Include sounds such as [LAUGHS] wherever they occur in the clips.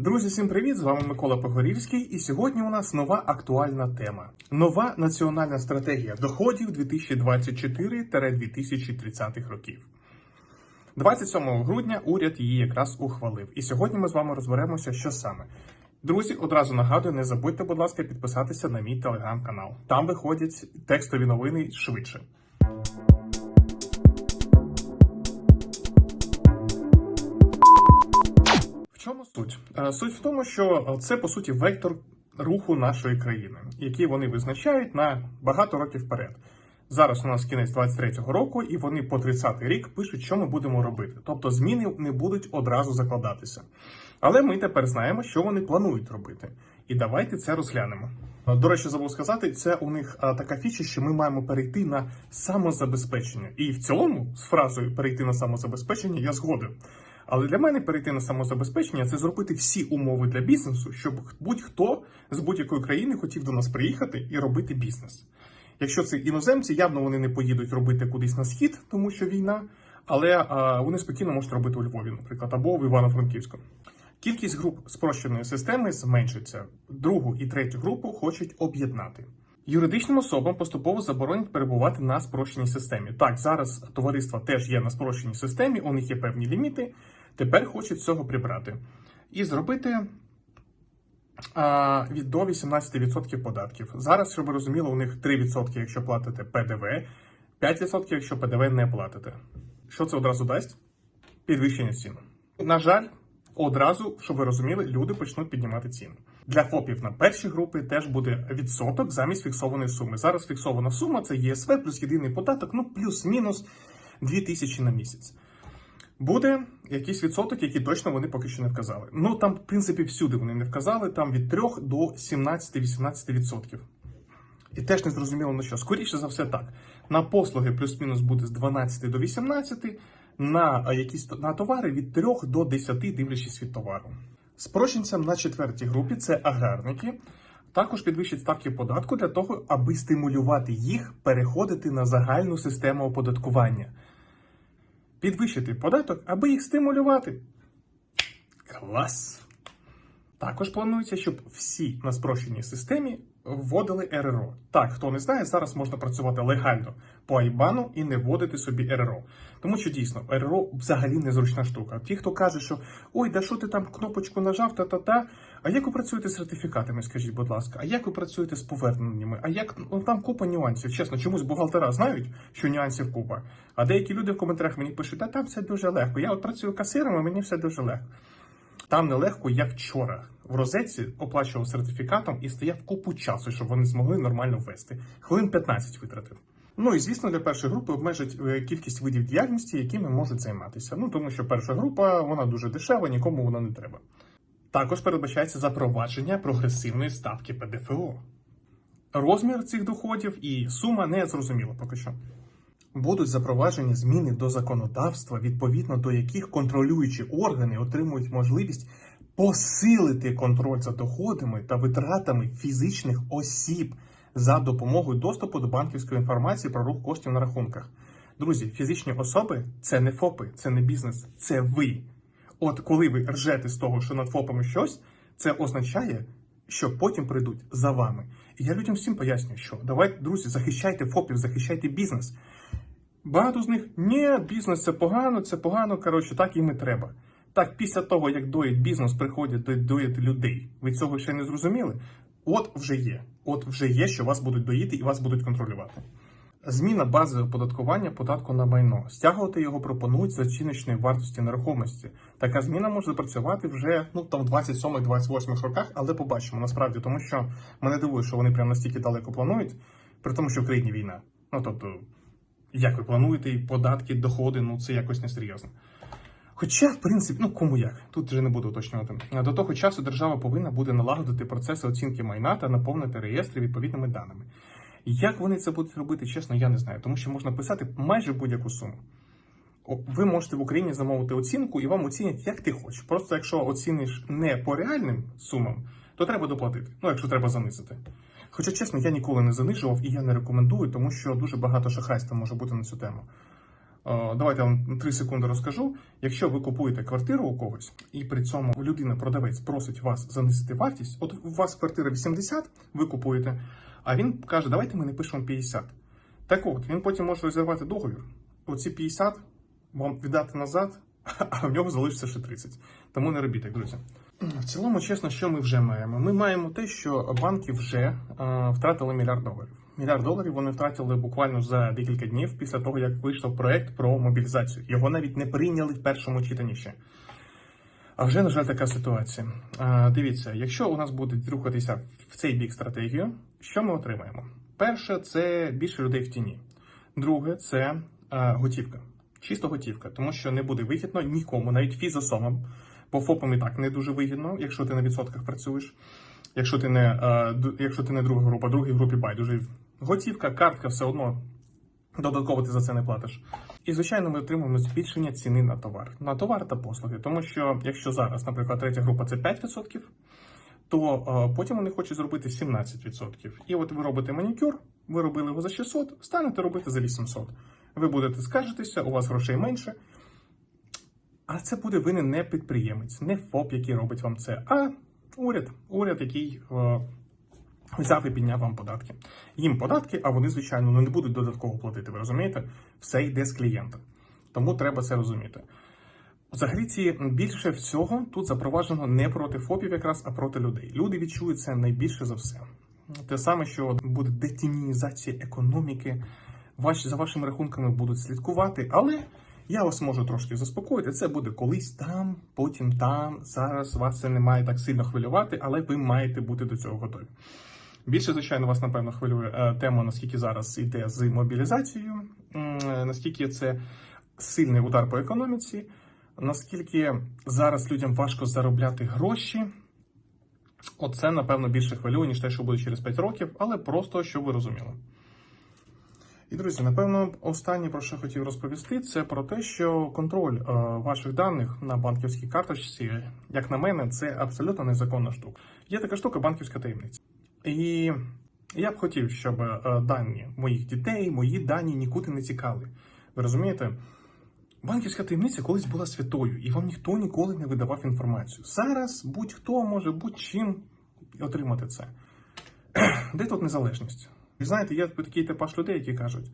Друзі, всім привіт! З вами Микола Погорівський, і сьогодні у нас нова актуальна тема: нова національна стратегія доходів 2024-2030 років. 27 грудня уряд її якраз ухвалив. І сьогодні ми з вами розберемося, що саме. Друзі, одразу нагадую, не забудьте, будь ласка, підписатися на мій телеграм-канал. Там виходять текстові новини швидше. Чому суть? Е, Суть в тому, що це по суті вектор руху нашої країни, який вони визначають на багато років вперед. Зараз у нас кінець 23-го року, і вони по 30-й рік пишуть, що ми будемо робити. Тобто зміни не будуть одразу закладатися. Але ми тепер знаємо, що вони планують робити. І давайте це розглянемо. До речі, забув сказати, це у них така фіча, що ми маємо перейти на самозабезпечення. І в цілому, з фразою перейти на самозабезпечення я згоден. Але для мене перейти на самозабезпечення це зробити всі умови для бізнесу, щоб будь-хто з будь-якої країни хотів до нас приїхати і робити бізнес. Якщо це іноземці, явно вони не поїдуть робити кудись на схід, тому що війна, але вони спокійно можуть робити у Львові, наприклад, або в Івано-Франківську. Кількість груп спрощеної системи зменшиться. Другу і третю групу хочуть об'єднати. Юридичним особам поступово заборонять перебувати на спрощеній системі. Так, зараз товариства теж є на спрощеній системі, у них є певні ліміти. Тепер хочуть цього прибрати і зробити а, від до 18% податків. Зараз, щоб ви розуміли, у них 3%, якщо платите ПДВ, 5%, якщо ПДВ не платите. Що це одразу дасть? Підвищення цін. На жаль, одразу, щоб ви розуміли, люди почнуть піднімати ціни. Для ФОПів на перші групи теж буде відсоток замість фіксованої суми. Зараз фіксована сума це ЄСВ плюс єдиний податок, ну плюс-мінус 2000 на місяць. Буде якийсь відсоток, який точно вони поки що не вказали. Ну там, в принципі, всюди вони не вказали, там від 3 до 17-18%. відсотків. І теж не зрозуміло на що. Скоріше за все так. На послуги плюс-мінус буде з 12 до 18, на якісь на товари від 3 до 10, дивлячись від товару. Спрощенцям на четвертій групі це аграрники. Також підвищать ставки податку для того, аби стимулювати їх переходити на загальну систему оподаткування. Підвищити податок, аби їх стимулювати. Клас! Також планується, щоб всі на спрощеній системі вводили РРО. Так, хто не знає, зараз можна працювати легально по Айбану і не вводити собі РРО. Тому що дійсно РРО взагалі незручна штука. Ті, хто каже, що ой, да що ти там кнопочку нажав, та-та-та. А як ви працюєте з сертифікатами, скажіть, будь ласка, а як ви працюєте з поверненнями? А як ну там купа нюансів? Чесно, чомусь бухгалтера знають, що нюансів купа. А деякі люди в коментарях мені пишуть, та там все дуже легко. Я от працюю касиром, а мені все дуже легко. Там нелегко, я вчора в розетці оплачував сертифікатом і стояв купу часу, щоб вони змогли нормально ввести. Хвилин 15 витратив. Ну і звісно, для першої групи обмежать е, кількість видів діяльності, якими можуть займатися. Ну тому що перша група вона дуже дешева, нікому вона не треба. Також передбачається запровадження прогресивної ставки ПДФО. Розмір цих доходів і сума не зрозуміла поки що. Будуть запроваджені зміни до законодавства, відповідно до яких контролюючі органи отримують можливість посилити контроль за доходами та витратами фізичних осіб за допомогою доступу до банківської інформації про рух коштів на рахунках. Друзі, фізичні особи це не ФОПи, це не бізнес, це ви. От коли ви ржете з того, що над ФОПами щось, це означає, що потім прийдуть за вами. І я людям всім пояснюю, що давайте, друзі, захищайте ФОПів, захищайте бізнес. Багато з них ні, бізнес це погано, це погано. Коротше, так їм і треба. Так, після того, як доїть бізнес, приходять до- доїти людей. Ви цього ще не зрозуміли? От вже є. От вже є, що вас будуть доїти і вас будуть контролювати. Зміна бази оподаткування податку на майно. Стягувати його пропонують з оціночної вартості нерухомості. Така зміна може запрацювати вже ну там в 27-28 роках, але побачимо насправді, тому що мене дивує, що вони прямо настільки далеко планують, при тому, що в країні війна. Ну тобто, як ви плануєте податки, доходи, ну це якось несерйозно. Хоча, в принципі, ну кому як, тут вже не буду уточнювати. До того часу держава повинна буде налагодити процеси оцінки майна та наповнити реєстри відповідними даними. Як вони це будуть робити, чесно, я не знаю, тому що можна писати майже будь-яку суму. Ви можете в Україні замовити оцінку і вам оцінять, як ти хочеш. Просто якщо оціниш не по реальним сумам, то треба доплатити. Ну, якщо треба занизити. Хоча, чесно, я ніколи не занижував і я не рекомендую, тому що дуже багато шахрайства може бути на цю тему. Е, Давайте я вам 3 секунди розкажу. Якщо ви купуєте квартиру у когось, і при цьому людина-продавець просить вас занести вартість, от у вас квартира 80, ви купуєте, а він каже, давайте ми не пишемо 50. Так от, він потім може розірвати договір. Оці 50 вам віддати назад, [LAUGHS] а в нього залишиться ще 30. Тому не робіть так, друзі. В цілому, чесно, що ми вже маємо? Ми маємо те, що банки вже е, втратили мільярд доларів. Мільярд доларів вони втратили буквально за декілька днів після того, як вийшов проект про мобілізацію. Його навіть не прийняли в першому читанні ще. А вже, на жаль, така ситуація. Е, дивіться, якщо у нас буде рухатися в цей бік стратегію, що ми отримаємо? Перше, це більше людей в тіні. Друге, це е, готівка. Чисто готівка, тому що не буде вигідно нікому, навіть фізосомам. Бо ФОПам і так не дуже вигідно, якщо ти на відсотках працюєш. Якщо ти не, е, якщо ти не друга група, другій групі байдуже. Готівка, картка, все одно додатково ти за це не платиш. І звичайно, ми отримуємо збільшення ціни на товар, на товар та послуги. Тому що якщо зараз, наприклад, третя група це 5%, то е, потім вони хочуть зробити 17%. І от ви робите манікюр, ви робили його за 600, станете робити за 800. Ви будете скаржитися, у вас грошей менше. А це буде винен не підприємець, не ФОП, який робить вам це, а уряд, уряд, який е, взяв і підняв вам податки. Їм податки, а вони, звичайно, ну, не будуть додатково платити. Ви розумієте? Все йде з клієнта. Тому треба це розуміти. Взагалі, ці більше всього тут запроваджено не проти ФОПів, якраз, а проти людей. Люди відчують це найбільше за все. Те саме, що буде детінізація економіки, ваші, за вашими рахунками будуть слідкувати, але я вас можу трошки заспокоїти. Це буде колись там, потім там. Зараз вас це не має так сильно хвилювати, але ви маєте бути до цього готові. Більше, звичайно, вас напевно хвилює е, тема, наскільки зараз йде з мобілізацією, е, наскільки це сильний удар по економіці, наскільки зараз людям важко заробляти гроші. Оце, напевно, більше хвилює, ніж те, що буде через 5 років, але просто щоб ви розуміли. І, друзі, напевно, останнє, про що я хотів розповісти, це про те, що контроль е, ваших даних на банківській карточці, як на мене, це абсолютно незаконна штука. Є така штука банківська таємниця. І я б хотів, щоб е, дані моїх дітей, мої дані нікуди не тікали. Ви розумієте? Банківська таємниця колись була святою, і вам ніхто ніколи не видавав інформацію. Зараз будь-хто може будь-чим отримати це. Де тут незалежність? Ви знаєте, є такий типаж людей, які кажуть: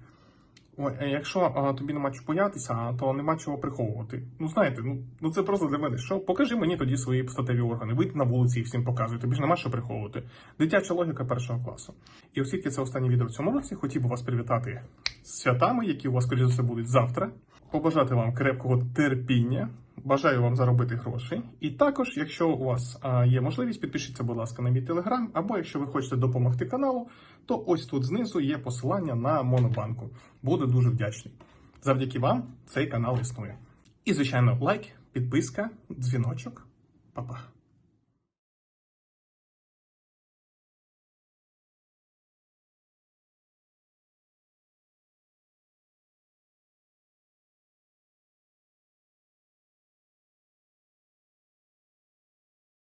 ой, а якщо а, тобі нема чого боятися, то нема чого приховувати. Ну знаєте, ну, ну це просто для мене. Що покажи мені тоді свої статеві органи, вийди на вулиці і всім показуй, тобі ж нема що приховувати. Дитяча логіка першого класу. І оскільки це останнє відео в цьому році, хотів би вас привітати з святами, які у вас, скоріше за все, будуть завтра. Побажати вам крепкого терпіння. Бажаю вам заробити гроші. І також, якщо у вас є можливість, підпишіться, будь ласка, на мій телеграм, або якщо ви хочете допомогти каналу, то ось тут знизу є посилання на Монобанку. Буду дуже вдячний. Завдяки вам цей канал існує. І, звичайно, лайк, підписка, дзвіночок. Па-па.